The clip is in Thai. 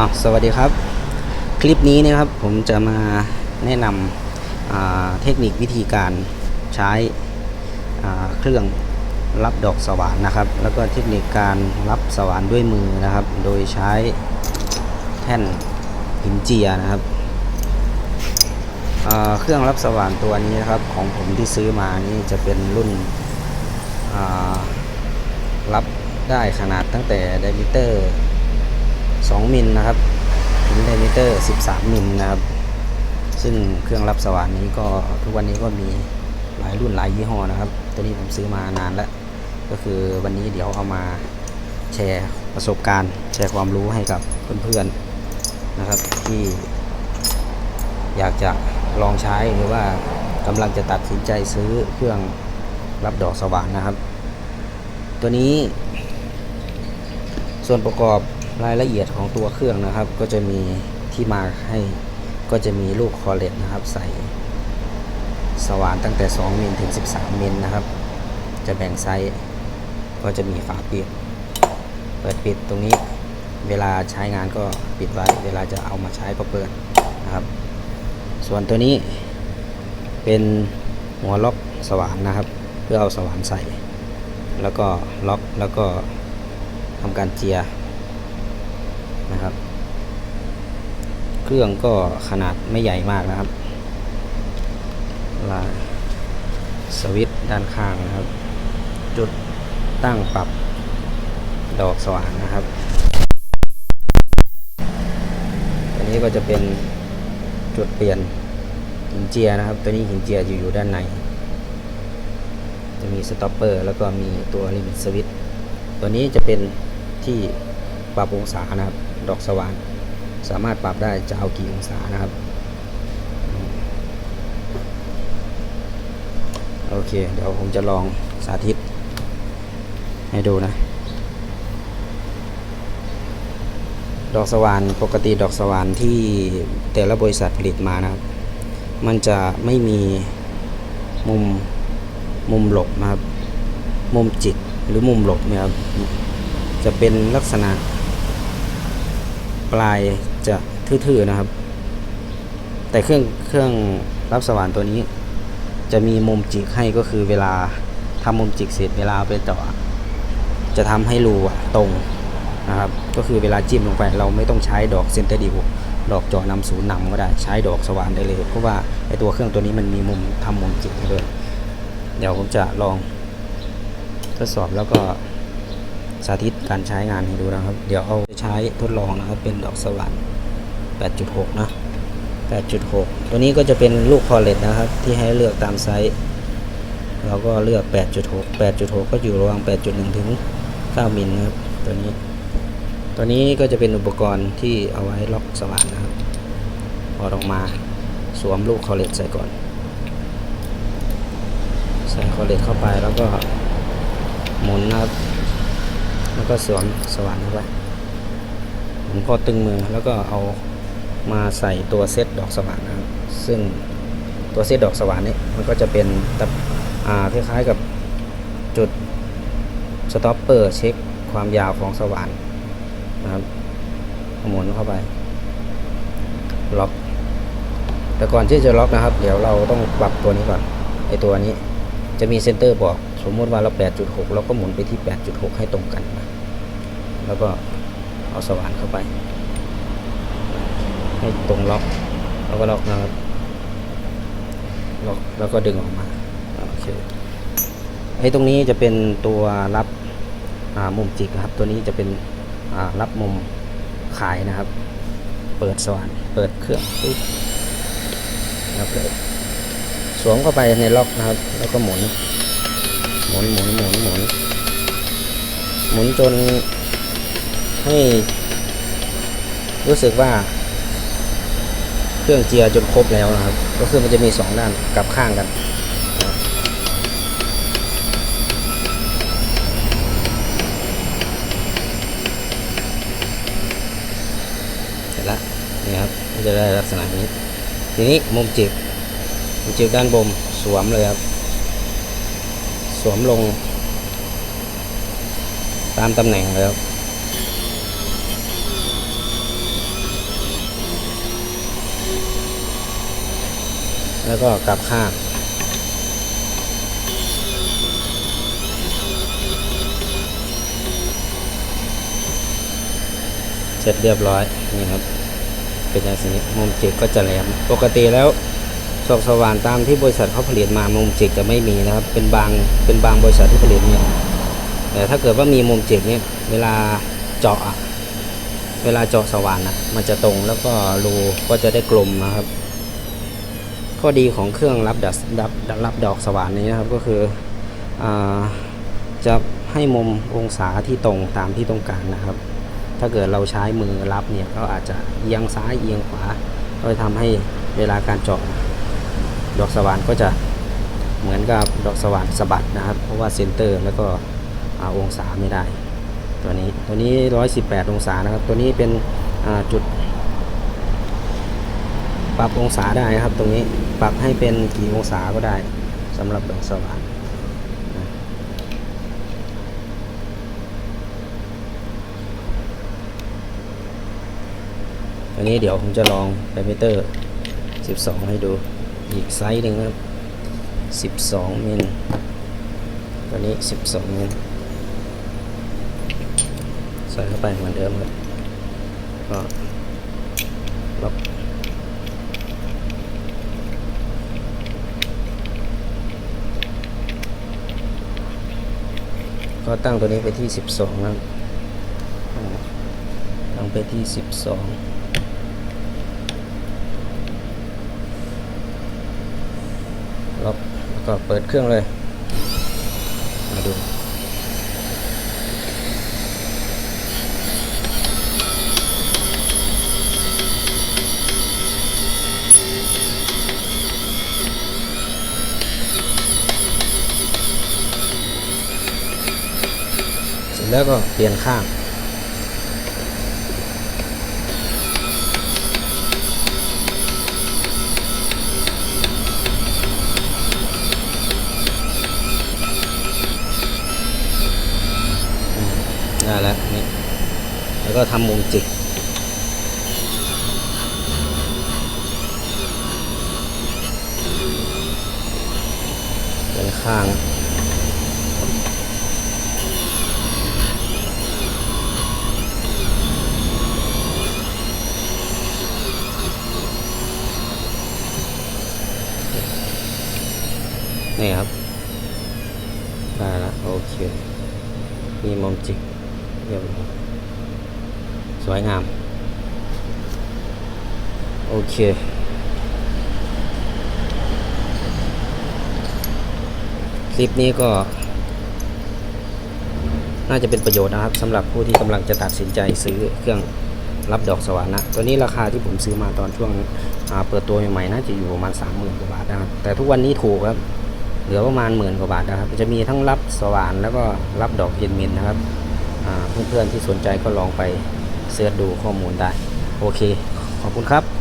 อ้าวสวัสดีครับ คลิปนี้นะครับผมจะมาแนะนำเทคนิควิธีการใช้เครื่องรับดอกสว่านนะครับ แล้วก็เทคนิคการรับสว่านด้วยมือนะครับ โดยใช้แท่นหินเจียนะครับเครื่องรับสว่านตัวนี้นะครับของผมที่ซื้อมานี่จะเป็นรุ่นรับได้ขนาดตั้งแต่ไดมิเตอร์ 2มิลนะครับถึงไดมิเตอร์ 13 มิลนะครับ ซึ่งเครื่องรับสว่านนี้ก็ทุกวันนี้ก็มีหลายรุ่นหลายยี่ห้อนะครับ ตัวนี้ผมซื้อมานานแล้ว ก็คือวันนี้เดี๋ยวเอามาแชร์ประสบการณ์ แชร์ความรู้ให้กับเพื่อนๆนะครับ ที่อยากจะลองใช้หรือว่ากำลังจะตัดสินใจซื้อเครื่องรับดอกสว่านนะครับ ตัวนี้ส่วนประกอบ รายละเอียดของตัวเครื่องนะครับ ก็จะมีที่มาให้ก็จะมีลูกคอเลตนะครับ ใส่สว่านตั้งแต่ 2 มิลถึง 13 มิลนะครับ จะแบ่งไซส์ก็จะมีฝาปิด เปิดปิดตรงนี้เวลาใช้งานก็ปิดไว้ เวลาจะเอามาใช้ก็เปิดนะครับ ส่วนตัวนี้เป็นหัวล็อกสว่านนะครับ เพื่อเอาสว่านใส่ แล้วก็ล็อกแล้วก็ทำการเจีย นะครับ เครื่องก็ขนาดไม่ใหญ่มากนะครับลาสวิตด้านข้างนะครับ จุดตั้งปรับดอกสว่างนะครับ อันนี้ก็จะเป็นจุดเปลี่ยนหินเจียนะครับ ตัวนี้หินเจียอยู่อยู่ด้านใน จะมีสต็อปเปอร์แล้วก็มีตัวลิมิตสวิตตัวนี้จะเป็นที่ปรับองศานะครับ ดอกสว่าน สามารถปรับได้จะเอากี่องศานะครับ โอเค เดี๋ยวผมจะลองสาธิต ให้ดูนะ ดอกสว่านปกติดอกสว่านที่แต่ละบริษัทผลิตมานะครับ มันจะไม่มีมุมมุมหลบนะครับ มุมจิกหรือมุมหลบเนี่ยครับ จะเป็นลักษณะ ปลายจะทื่อๆนะครับ แต่เครื่องเครื่องรับสว่านตัวนี้ จะมีมุมจิกให้ก็คือเวลาทำมุมจิกเสร็จเวลาเอาไปเจาะจะทำให้รูตรงนะครับ ก็คือเวลาจิ้มลงไปเราไม่ต้องใช้ดอกเซนเตอร์ดิวดอกจาะนำศูนย์นำก็ได้ใช้ดอกสว่านได้เลย เพราะว่าไอตัวเครื่องตัวนี้มันมีมุมทำมุมจิกให้ด้วย เดี๋ยวผมจะลองทดสอบแล้วก็ สาธิตการใช้งานให้ดูนะครับ เดี๋ยวเอาใช้ทดลองนะครับ เป็นดอกสว่าน8.6 นะ 8.6 ตัวนี้ก็จะเป็นลูกคอเลตนะครับ ที่ให้เลือกตามไซส์เราก็เลือก 8.6 8.6 ก็อยู่ระหว่าง 8.1 ถึง 9 มิลนะครับ ตัวนี้ ตัวนี้ก็จะเป็นอุปกรณ์ที่เอาไว้ล็อกสว่านนะครับพอออกมาสวมลูกคอเลตใส่ก่อน ใส่คอเลตเข้าไปแล้วก็หมุนนะครับ แล้วก็สวมสว่านเข้าไปหมุนพอตึงมือแล้วก็เอามาใส่ตัวเซตดอกสว่านนะครับซึ่งตัวเซตดอกสว่านนี้มันก็จะเป็นตะอ่าคล้ายๆกับจุดสต็อปเปอร์เช็คความยาวของสว่านนะครับหมุนเข้าไป ล็อก แต่ก่อนที่จะล็อกนะครับ เดี๋ยวเราต้องปรับตัวนี้ก่อนไอตัวนี้จะมีเซนเตอร์บอก มมติว่าเรา 8.6 เราก็หมุนไปที่ 8.6 ให้ตรงกันนะแล้วก็เอาสว่านเข้าไป ให้ตรงล็อก แล้วก็ล็อกนะครับล็อกแล้วก็ดึงออกมาโอเคไอ้ตรงนี้จะเป็นตัวรับมุมจิกนะครับ ตัวนี้จะเป็นรับมุมขายนะครับ เปิดสว่านเปิดเครื่องปึ๊บนะครับเลยสวมเข้าไปในล็อกนะครับ แล้วก็หมุน หมุนหมุนหมุนหมุนหมุนจนให้รู้สึกว่า เครื่องเจียจนครบแล้วนะครับ ก็คือมันจะมีสองด้านกลับข้างกันเสร็จแล้วนี่ครับจะได้ลักษณะนี้ ทีนี้มุมจิกมุมจิกด้านบนสวมเลยครับ วมลง ตามตำแหน่งแล้วแล้วก็กลับข้างเสร็จเรียบร้อยนี่ครับ เป็นอย่างนี้มุมจิกก็จะแหลมปกติแล้ว สอกสว่านตามที่บริษัทเขาผลิตมามุมจิกจะไม่มีนะครับ เป็นบางเป็นบางบริษัทที่ผลิตเนี่ยแต่ถ้าเกิดว่ามีมุมจิกเนี่ยเวลาเจาะเวลาเจาะสว่านอะมันจะตรงแล้วก็รูก็จะได้กลมนะครับ ข้อดีของเครื่องรับดับรับรับดอกสว่านนี้นะครับก็คืออจะให้มุมองศาที่ตรงตามที่ต้องการนะครับ ถ้าเกิดเราใช้มือรับเนี่ยก็อาจจะเอียงซ้ายเอียงขวาก็จะทำให้เวลาการเจาะ ดอกสว่านก็จะเหมือนกับดอกสว่านสะบัดนะครับ เพราะว่าเซนเตอร์แล้วก็อาองศาไม่ได้ ตัวนี้ตัวนี้ 118 องศานะครับ ตัวนี้เป็นจุด ปรับองศาได้นะครับ ตรงนี้ปรับให้เป็นกี่องศาก็ได้สำหรับดอกสว่านอันนี้เดี๋ยวผมจะลองไดมิเตอร์ 12 ให้ดู อีกไซส์หนึ่งครับ 12 มิลตัวนี้ 12 มิลใส่เข้าไปเหมือนเดิมครับก็ล็อกก็ตั้งตัวนี้ไปที่ 12นะครับอ่าตั้งไปที่ 12ล็อ ก็เปิดเครื่องเลย มาดูเสร็จแล้วก็เปลี่ยนข้าง ได้แล้วนี่แล้วก็ทำมุมจิกเป็นข้างนี่ครับได้แล้วโอเค มีมุมจิกเรียบร้อยส วยงาม โอเค คลิปนี้ก็ น่าจะเป็นประโยชน์นะครับสำหรับผู้ที่กำลังจะตัดสินใจซื้อเครื่องรับดอกสวรรค์นะตัวนี้ราคาที่ผมซื้อมาตอนช่วงเปิดตัวใหม่ๆน่าจะอยู่ประมาณ30,000กว่าบาทนะครับแต่ทุกวันนี้ถูกครับเหลือประมาณหมื่นกว่าบาทนะครับ จะมีทั้งรับสว่านแล้วก็รับดอกเย็นมินนะครับเพื่อนๆที่สนใจก็ลองไป เสิร์ชดูข้อมูลได้ โอเค ขอบคุณครับ